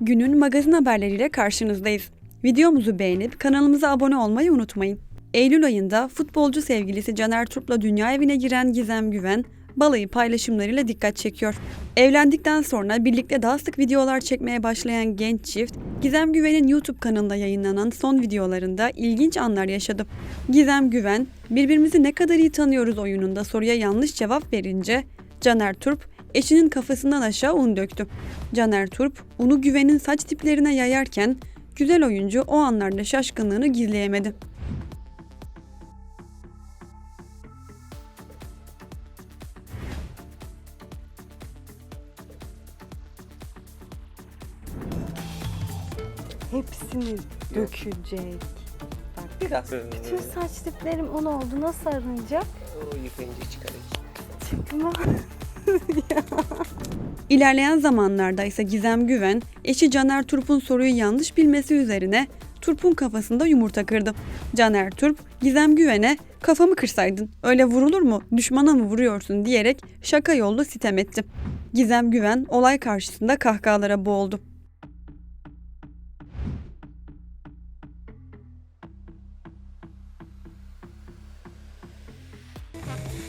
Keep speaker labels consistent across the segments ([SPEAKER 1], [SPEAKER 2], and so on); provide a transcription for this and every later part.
[SPEAKER 1] Günün magazin haberleriyle karşınızdayız. Videomuzu beğenip kanalımıza abone olmayı unutmayın. Eylül ayında futbolcu sevgilisi Caner Turp'la dünya evine giren Gizem Güven, balayı paylaşımlarıyla dikkat çekiyor. Evlendikten sonra birlikte daha sık videolar çekmeye başlayan genç çift, Gizem Güven'in YouTube kanalında yayınlanan son videolarında ilginç anlar yaşadı. Gizem Güven, birbirimizi ne kadar iyi tanıyoruz oyununda soruya yanlış cevap verince, Caner Turp eşinin kafasından aşağı un döktü. Caner Turp, unu Güven'in saç tiplerine yayarken, güzel oyuncu o anlarda şaşkınlığını gizleyemedi.
[SPEAKER 2] Hepsini dökecek. Bak
[SPEAKER 3] Biraz.
[SPEAKER 2] bütün saç diplerim un oldu. Nasıl arınacak?
[SPEAKER 3] O yıkayınca çıkarır.
[SPEAKER 2] Çıkma.
[SPEAKER 1] İlerleyen zamanlarda ise Gizem Güven, eşi Caner Turp'un soruyu yanlış bilmesi üzerine Turp'un kafasında yumurta kırdı. Caner Turp, Gizem Güven'e kafamı kırsaydın, öyle vurulur mu, düşmana mı vuruyorsun diyerek şaka yollu sitem etti. Gizem Güven olay karşısında kahkahalara boğuldu.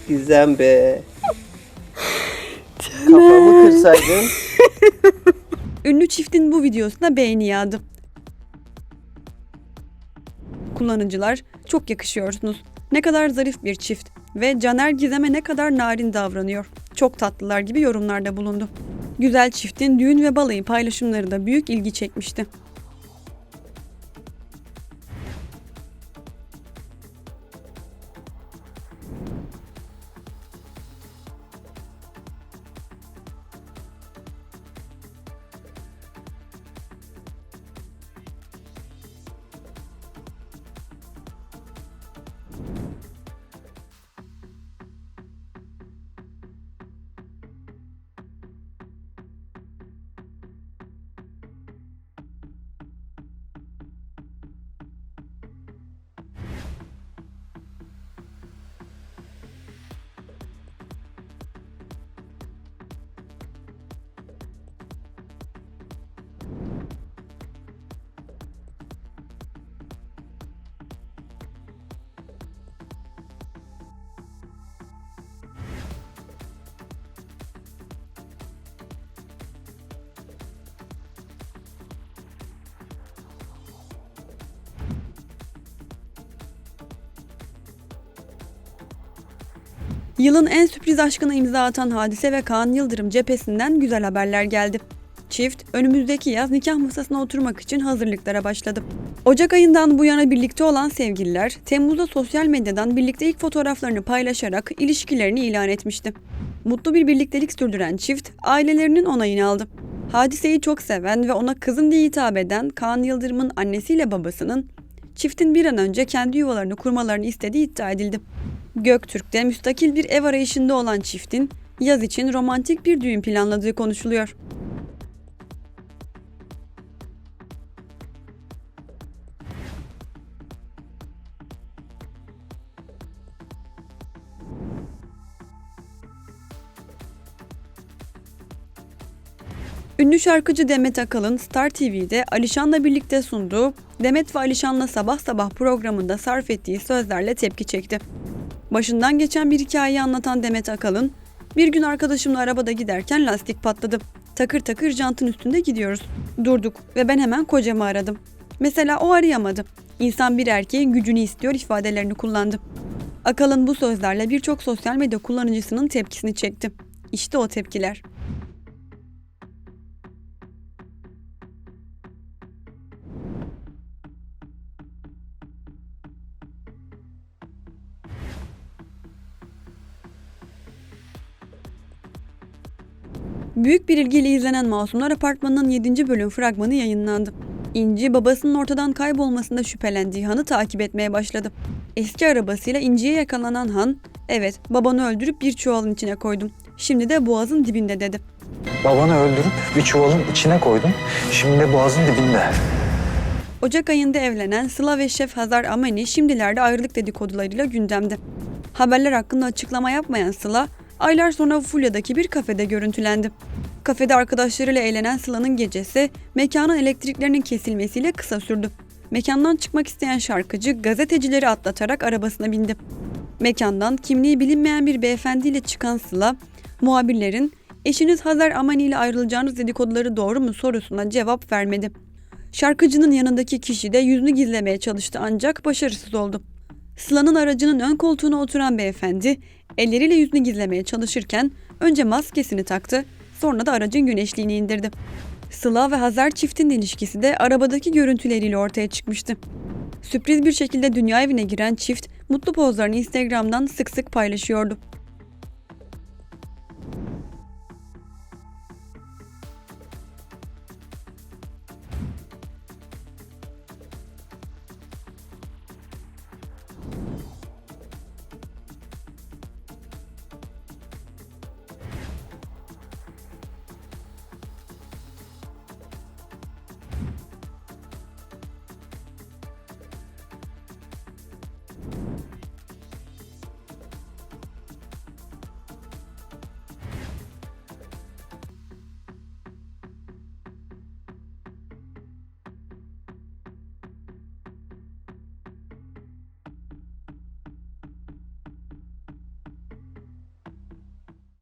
[SPEAKER 3] Gizem be. Kafamı kırsaydın.
[SPEAKER 1] Ünlü çiftin bu videosuna beğeni yağdı. Kullanıcılar çok yakışıyorsunuz. Ne kadar zarif bir çift ve Caner Gizem'e ne kadar narin davranıyor. Çok tatlılar gibi yorumlarda bulundu. Güzel çiftin düğün ve balayı paylaşımları da büyük ilgi çekmişti. Yılın en sürpriz aşkına imza atan Hadise ve Kaan Yıldırım cephesinden güzel haberler geldi. Çift önümüzdeki yaz nikah masasına oturmak için hazırlıklara başladı. Ocak ayından bu yana birlikte olan sevgililer Temmuz'da sosyal medyadan birlikte ilk fotoğraflarını paylaşarak ilişkilerini ilan etmişti. Mutlu bir birliktelik sürdüren çift ailelerinin onayını aldı. Hadiseyi çok seven ve ona kızım diye hitap eden Kaan Yıldırım'ın annesiyle babasının çiftin bir an önce kendi yuvalarını kurmalarını istediği iddia edildi. Göktürk'te müstakil bir ev arayışında olan çiftin yaz için romantik bir düğün planladığı konuşuluyor. Ünlü şarkıcı Demet Akalın Star TV'de Alişan'la birlikte sunduğu Demet ve Alişan'la Sabah Sabah programında sarf ettiği sözlerle tepki çekti. Başından geçen bir hikayeyi anlatan Demet Akalın, bir gün arkadaşımla arabada giderken lastik patladı. Takır takır jantın üstünde gidiyoruz. Durduk ve ben hemen kocamı aradım. Mesela o arayamadı. İnsan bir erkeğin gücünü istiyor ifadelerini kullandı. Akalın bu sözlerle birçok sosyal medya kullanıcısının tepkisini çekti. İşte o tepkiler. Büyük bir ilgiyle izlenen Masumlar Apartmanı'nın 7. bölüm fragmanı yayınlandı. İnci babasının ortadan kaybolmasında şüphelendiği Han'ı takip etmeye başladı. Eski arabasıyla İnci'ye yakalanan Han, evet babanı öldürüp bir çuvalın içine koydum. Şimdi de boğazın dibinde dedi.
[SPEAKER 4] Babanı öldürüp bir çuvalın içine koydum. Şimdi de boğazın dibinde.
[SPEAKER 1] Ocak ayında evlenen Sıla ve Şef Hazar Amani şimdilerde ayrılık dedikodularıyla gündemde. Haberler hakkında açıklama yapmayan Sıla, aylar sonra Fulya'daki bir kafede görüntülendi. kafede arkadaşlarıyla eğlenen Sıla'nın gecesi mekanın elektriklerinin kesilmesiyle kısa sürdü. Mekandan çıkmak isteyen şarkıcı gazetecileri atlatarak arabasına bindi. Mekandan kimliği bilinmeyen bir beyefendiyle çıkan Sıla, muhabirlerin eşiniz Hazar Amani ile ayrılacağınız dedikoduları doğru mu sorusuna cevap vermedi. Şarkıcının yanındaki kişi de yüzünü gizlemeye çalıştı ancak başarısız oldu. Sıla'nın aracının ön koltuğuna oturan beyefendi elleriyle yüzünü gizlemeye çalışırken önce maskesini taktı sonra da aracın güneşliğini indirdi. Sıla ve Hazar çiftin ilişkisi de arabadaki görüntüleriyle ortaya çıkmıştı. Sürpriz bir şekilde dünya evine giren çift mutlu pozlarını Instagram'dan sık sık paylaşıyordu.